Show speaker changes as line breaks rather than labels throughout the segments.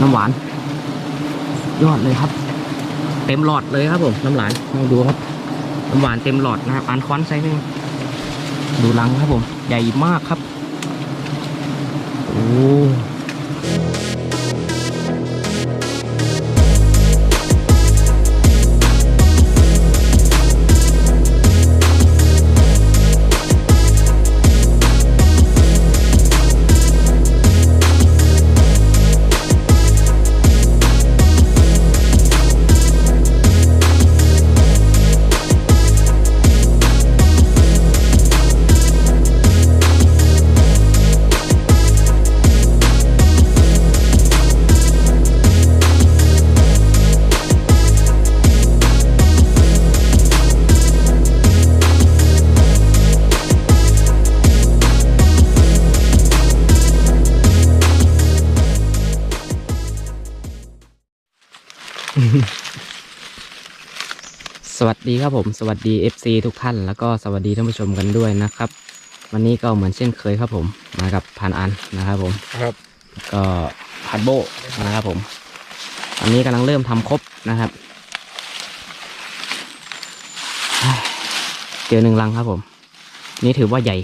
น้ำหวาน ยอดเลยครับ เต็มหลอดเลยครับผมน้ำหวานลองดูครับ น้ำหวานเต็มหลอดนะครับอันคอนไซส์หนึงดูรังครับผม ใหญ่มากครับ โอ้ วัสดีครับผมสวัสดี FC ทุกท่านแล้วก็สวัสดีท่านผู้ชมกันด้วยนะครับ วันนี้ก็เหมือนเช่นเคยครับผมมากับพันอันนะครับผม
ครับ
ก็พัดโบนะครับผมอันนี้กำลังเริ่มทำครบนะครับเจอหนึ่งลังครับผม นี่ถือว่าใหญ่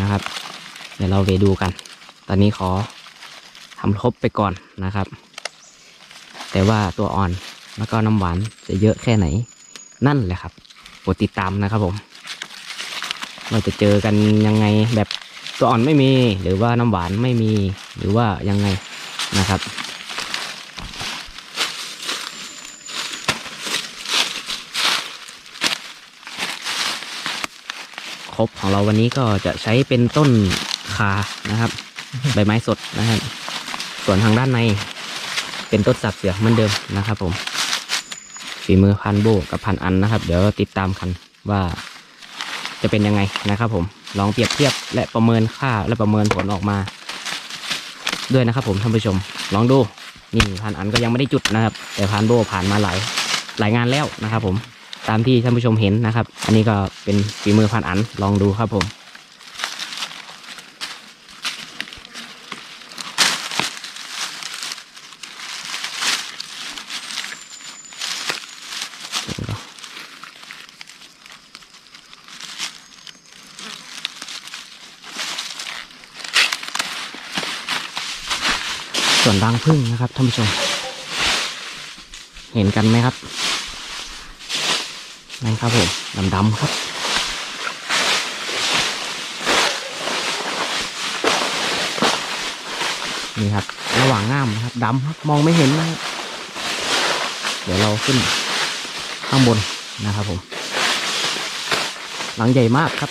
นะครับ เดี๋ยวเราไปดูกัน ตอนนี้ขอทำครบไปก่อนนะครับ แต่ว่าตัวอ่อนแล้วก็น้ำหวานจะเยอะแค่ไหน นั่นแหละครับโปรดติดตามนะครับผมเราจะเจอกันยังไงแบบตัวอ่อนไม่มี หรือว่าน้ำหวานไม่มี หรือว่ายังไงนะครับครบของเราวันนี้ก็จะใช้เป็นต้นคานะครับ ใบไม้สดนะครับส่วนทางด้านในเป็นต้นสับเสือเหมือนเดิมนะครับผม ฝีมือพันโบกับพันอันนะครับ เดี๋ยวติดตามกันว่าจะเป็นยังไงนะครับผมลองเปรียบเทียบและประเมินค่าและประเมินผลออกมา ด้วยนะครับ ผมท่านผู้ชม ลองดูนี่พันอันก็ยังไม่ได้จุดนะครับ แต่พันโบผ่านมาหลายหลายงานแล้วนะครับ ผมตามที่ท่านผู้ชมเห็นนะครับ อันนี้ก็เป็นฝีมือพันอันลองดูครับผม วนรังพึ่งนะครับท่านผู้ชม เห็นกันไหมครับนั่นครับผมดำๆครับนี่ครับ ระหว่างง่ามนะครับดำครับมองไม่เห็นนะเดี๋ยวเราขึ้นข้างบนนะครับผม หลังใหญ่มากครับ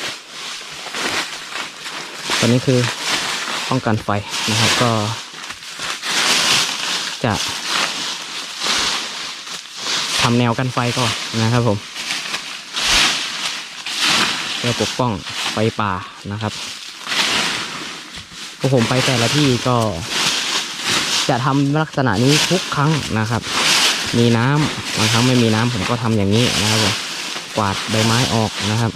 ตอนนี้คือป้องกันไฟนะครับก็ จะทำแนวกันไฟก่อนนะครับผมเพื่อปกป้องไฟป่านะครับพวกผมไปแต่ละที่ก็จะทำลักษณะนี้ทุกครั้งนะครับ มีน้ำบางครั้งไม่มีน้ำผมก็ทำอย่างนี้นะครับผมกวาดใบไม้ออกนะครับ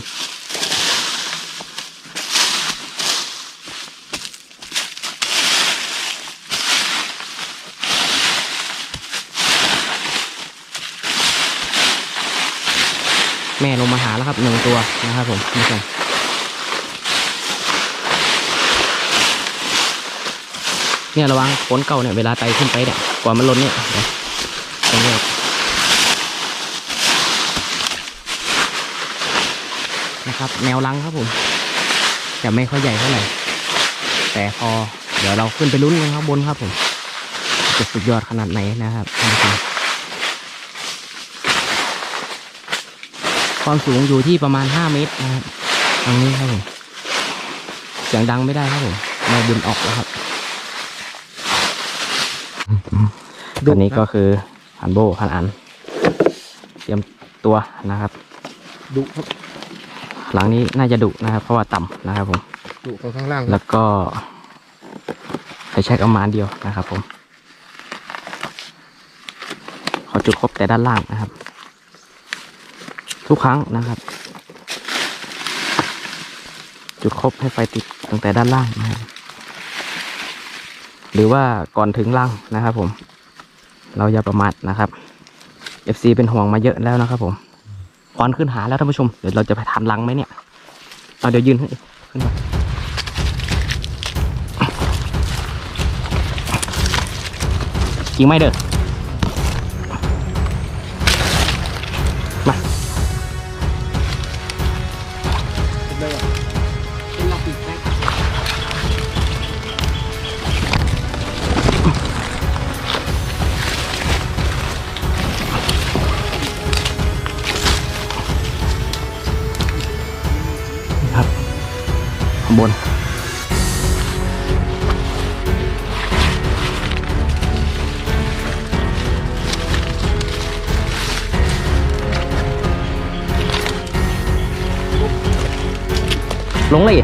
แม่ลงมาหาแล้วครับหนึ่งตัวนะครับผมนี่กันเนี่ยระวังฝนเก่าเนี่ยเวลาไตขึ้นไปเนี่ยกว่ามันล้นเนี่ยเดี๋ยวตรงนี้นะครับแนวลังครับผมจะไม่ค่อยใหญ่เท่าไหร่แต่พอเดี๋ยวเราขึ้นไปลุ้นกันข้างบนครับผมจะสุดยอดขนาดไหนนะครับท่านผู้ชม ความสูงอยู่ที่ประมาณ 5 เมตรนะครับตรงนี้ครับผมเสียงดังไม่ได้ครับผมแม่บินออกแล้วครับ
ดุ
ตอนนี้
ครับ
ก็คือพันโบพันอัน เตรียมตัวนะครับ
ดุครับ
หลังนี้น่าจะดุนะครับ เพราะว่าต่ำนะครับผม
ดุตรงข้างล่าง
แล้วก็ไฟแช็กเอามาอันเดียวนะครับผม ขอจุดครบแต่ด้านล่างนะครับ ทุกครั้งนะครับ จุดครบให้ไฟติดตั้งแต่ด้านล่างนะครับหรือว่าก่อนถึงล่างนะครับผม เราอย่าประมาทนะครับ FC เป็นห่วงมาเยอะแล้วนะครับ ผมควันขึ้นหาแล้วท่านผู้ชม เดี๋ยวเราจะไปทานรังไหมเนี่ยเอาเดี๋ยวยืนขึ้นขึ้นมาจริงไหมเด้อ ลงเลย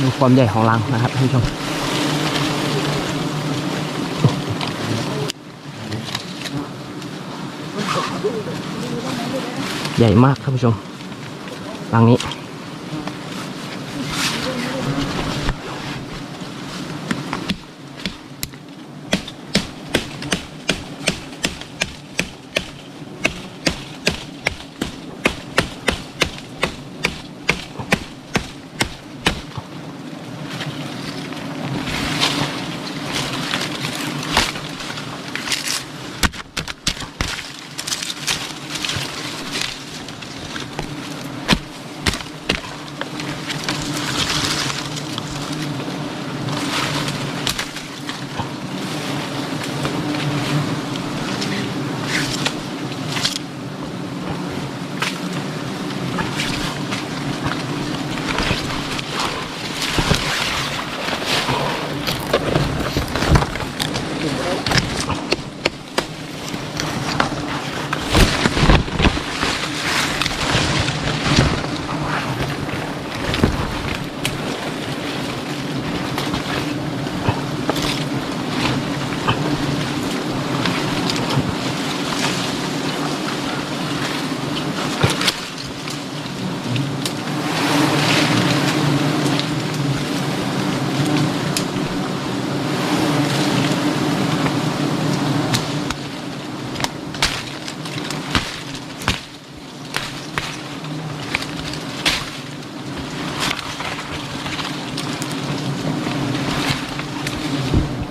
ดูความใหญ่ของรังนะครับท่านผู้ชมใหญ่มากท่านผู้ชมรังนี้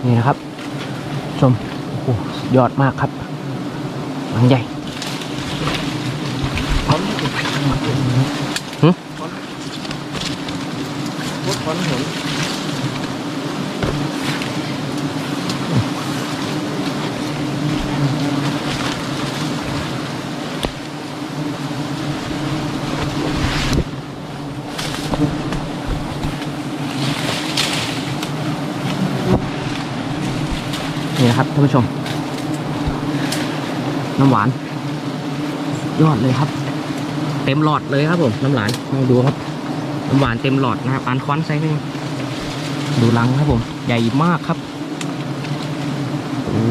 นี่นะครับ ชม โอ้โหสุด ยอดมากครับหลังใหญ่หึ
รถควันเห็น
นี่นะครับท่านผู้ชม น้ำหวาน ย อดเลยครับ เต็มหลอดเลยครับผมน้ำหวานมาดูครับน้ำหวานเต็มหลอดนะครับปานควันไซส์นึงดูรังครับผม ใหญ่มากครับโอ้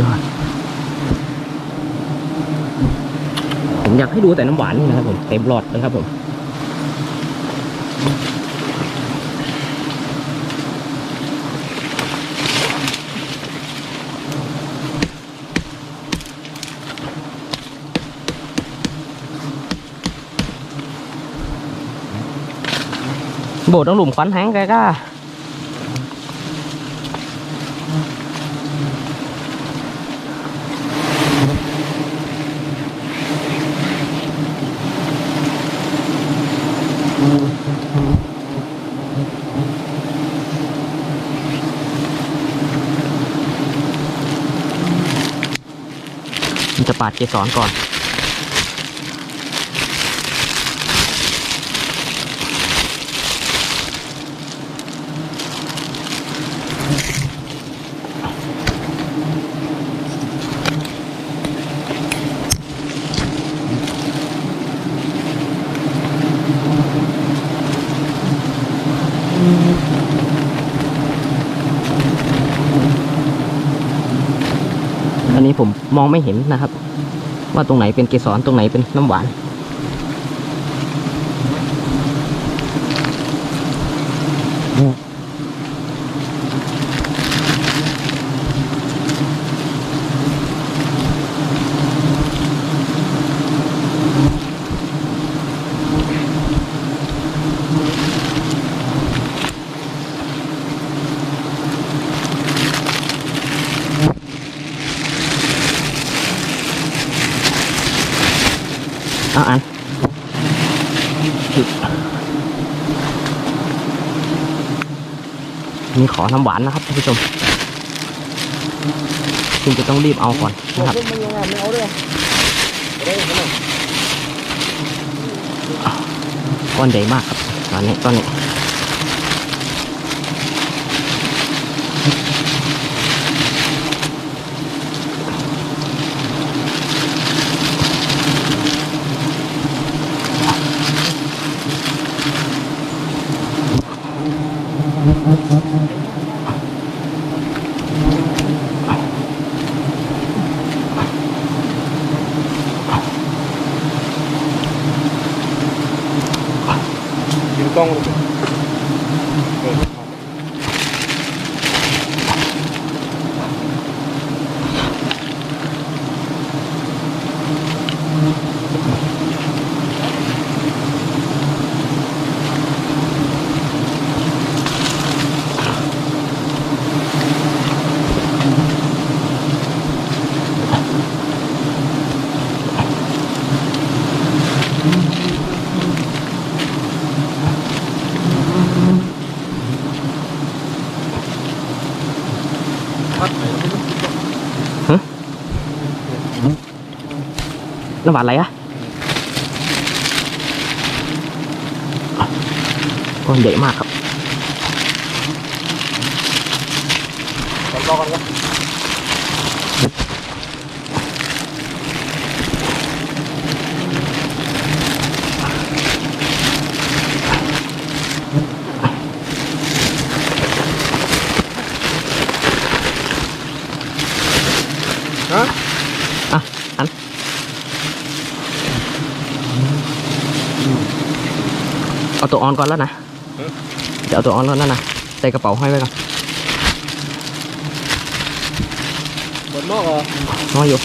ยอดผมอยากให้ดูแต่น้ำหวานนี่นะครับผมเต็มหลอดเลยครับผม โบดต้องหลุมควันห้งแกก็มันจะปาดเกสรก่อน นี้ผมมองไม่เห็นนะครับ ว่าตรงไหนเป็นเกสรตรงไหนเป็นน้ำหวานเนี่ขอน้ำหวานนะครับท่านผู้ชมคุณจะต้องรีบเอาก่อน
บอก
นะครับ
เพิ่มมันยังไงไม่เอาด้วยได้ขนาด
ก้อนใหญ่มากครับตอนนี้ตอนนี้
ยิงกล้
น้ำหวานอะไรอะก้อนใหญ่มากครับ
รอกันครับ ฮะ
อะ อัน เอาตัวออนก่อนแล้วนะเดี๋ยวเอาตัวออนก่อนแล้วนะใส่กระเป๋าห้อยไว้ก่อน
บนนอกเหรอ
ห้อยอยู่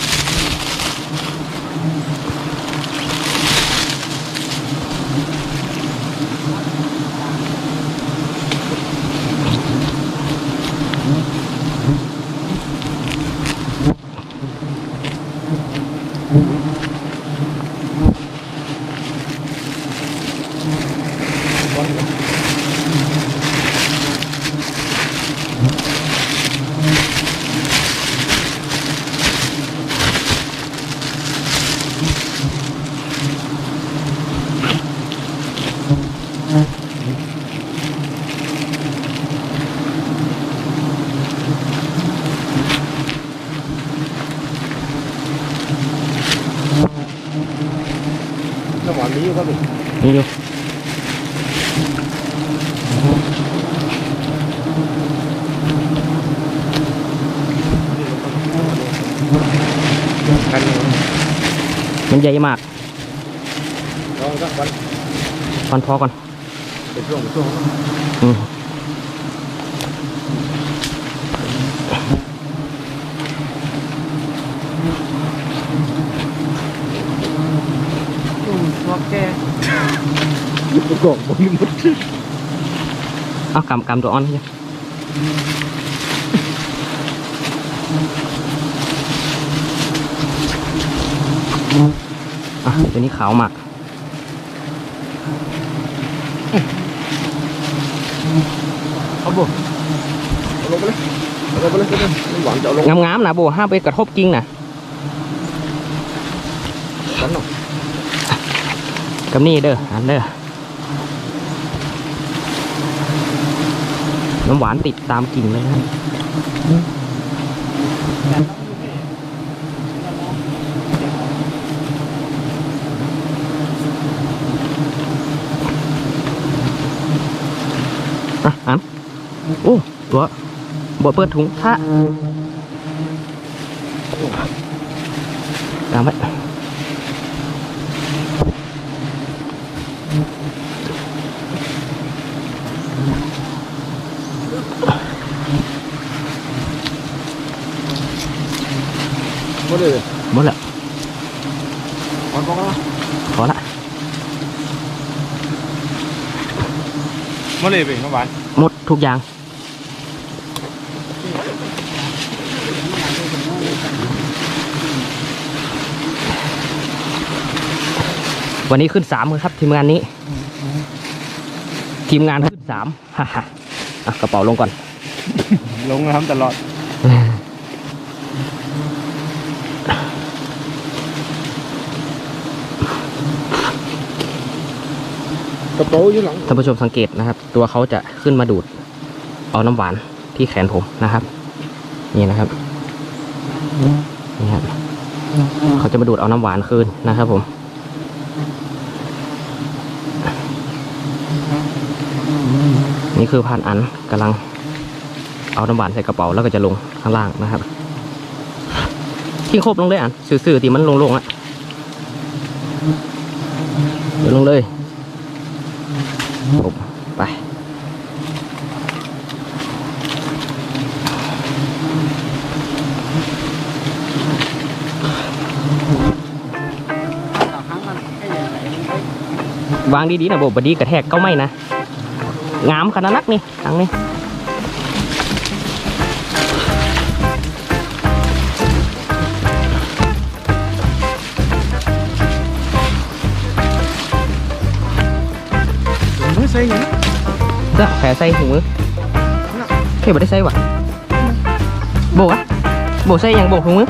น้ำหวานนี้อยู่ครับนี่
นี่อยู่
กันอยู่
มันใหญ่มาก
ลองสักวัน
ฟันพอก่อน
เป็นช่วงเป็นช่วง
อืม
ชอบแก่ยุบกล่องบนหมด
เอากำกำตัวอ่อนให้อะ ตัวนี้ขาวหมัก
เอาบุเอาลงไปเลยเอาลงไปเลยเอาลงไปเลยน้ำหวานจะเอาลง
งามๆนะโบห้ามไปกระทบกิ้งนะ
กันหน่อย
กับนี่เด้ออันเด้อน้ำหวานติดตามกิ่งเลยนะอะอัน โอ้ตัวบ่เปิดถุงท่าตามไว้
หมดเลย
หมดละ
หวานพอกันละ
ขอละ
หมดเลยเป็นน้ำหวาน
หมดทุกอย่าง วันนี้ขึ้นสามเลยครับทีมงานนี้ ทีมงานขึ้นสามฮ่าฮ่าอะกระเป๋าลงก่อน
ลงนะครับตลอด กระเป๋าอยู่หลัง
ท่านผู้ชมสังเกตนะครับ ตัวเขาจะขึ้นมาดูด เอาน้ำหวานที่แขนผมนะครับ นี่นะครับนี่ครับเขาจะมาดูดเอาน้ำหวานคืนนะครับผม นี่คือพานอันกำลังเอาน้ำหวานใส่กระเป๋าแล้วก็จะลงข้างล่างนะครับทิ้งครบลงเลยอันสื่อๆที่มันลงๆอะเดี๋ยวลงเลยบไปวางดีๆนะโบบดีกระแทกก็ไม่นะ งามขนาดนักนี่ทางนี้
ไม่ใส่หยัง
ก็แผลใส่ถุงมือเข็บได้ใส่วะโบวะโบใส่ยังโบถุงมือ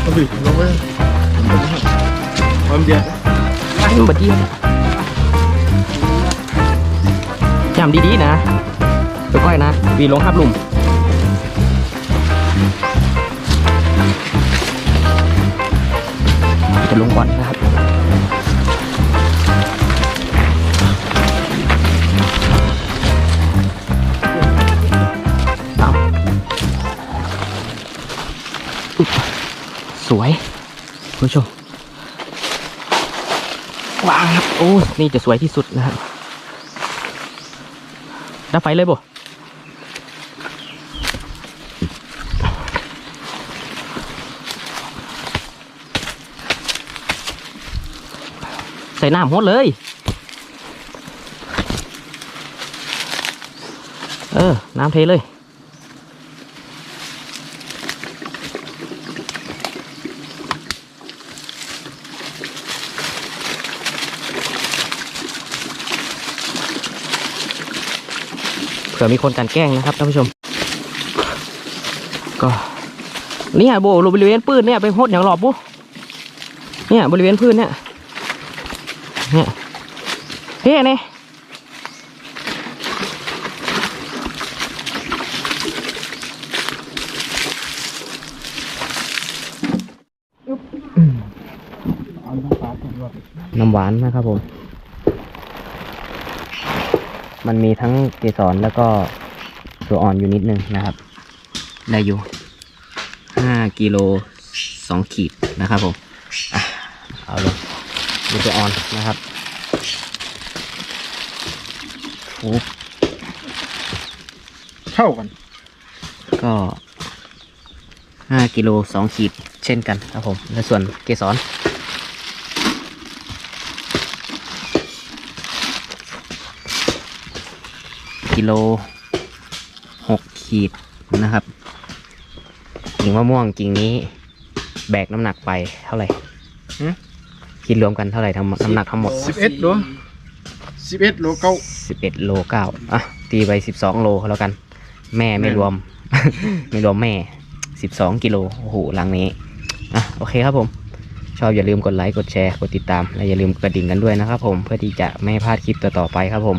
เอาดิลงไปความเดือด
มัน บดเยี่ยมจำดีๆนะไปก้อยนะ วีลงห้าบลุ่มจะลงก่อนนะครับเอาอุ๊บสวยคุณผู้ชม วางครับ โอ้นี่จะสวยที่สุดนะครับดับไฟเลยบ่ใส่น้ำหมดเลย เออ น้ำเทเลย ผื่อมีคนกันแกล้งนะครับท่านผู้ชม ก็นี่ยโบบริเวณปืนเนี่ยไปโหดอย่างหลอบบุเนี่ยบริเวณพื้นเนี่ยเนี่ยเฮ้เนี่ยน้ำหวานนะครับผม มันมีทั้งเกสรแล้วก็ตัวอ่อนอยู่นิดนึงนะครับ ได้อยู่ห้ากิโลสองขีดนะครับผมอะเอาเลยดูตัวอ่อนนะครับโอ้
เท่ากัน
ก็ห้ากิโลสองขีดเช่นกันครับผม และส่วนเกสร กิโลหกขีดนะครับกิ่งมะม่วงกิ่งนี้ แบกน้ำหนักไปเท่าไหร่คิดรวมกันเท่าไหร่ทั้งหมดน้ำหนักทั้งหมด
สิบเอ็ดโล สิบเอ็ดโลเก้า
สิบเอ็ดโลเก้าอะตีไปสิบสองโลก็แล้วกัน แม่ไม่รวม ไม่รวมแม่สิบสองกิโลโอ้โหหลังนี้อะโอเคครับผม ชอบอย่าลืมกดไลค์กดแชร์กดติดตามและอย่าลืมกระดิ่งกันด้วยนะครับผมเพื่อที่จะไม่ให้พลาดคลิปต่อๆไปครับผม